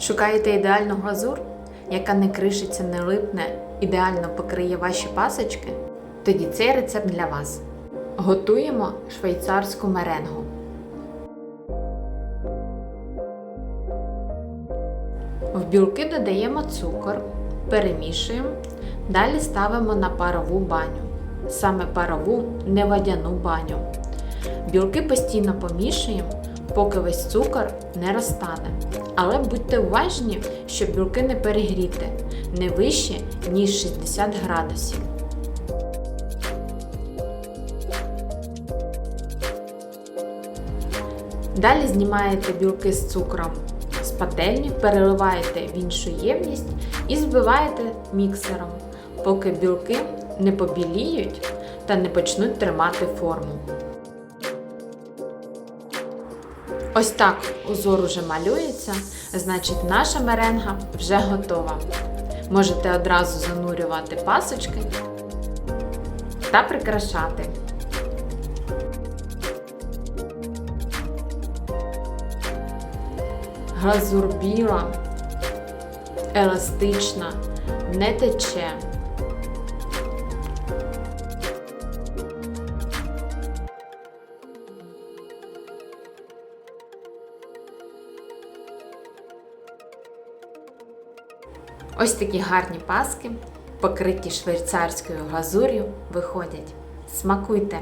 Шукаєте ідеальну глазур, яка не кришиться, не липне, ідеально покриє ваші пасочки? Тоді цей рецепт для вас. Готуємо швейцарську меренгу. В білки додаємо цукор, перемішуємо, далі ставимо на парову баню. Саме парову, не водяну баню. Білки постійно помішуємо, поки весь цукор не розтане. Але будьте уважні, щоб білки не перегріти не вище, ніж 60 градусів. Далі знімаєте білки з цукром з пательні, переливаєте в іншу ємність і збиваєте міксером, поки білки не побіліють та не почнуть тримати форму. Ось так узор уже малюється, значить наша меренга вже готова. Можете одразу занурювати пасочки та прикрашати. Глазур біла, еластична, не тече. Ось такі гарні паски, покриті швейцарською глазур'ю, виходять. Смакуйте!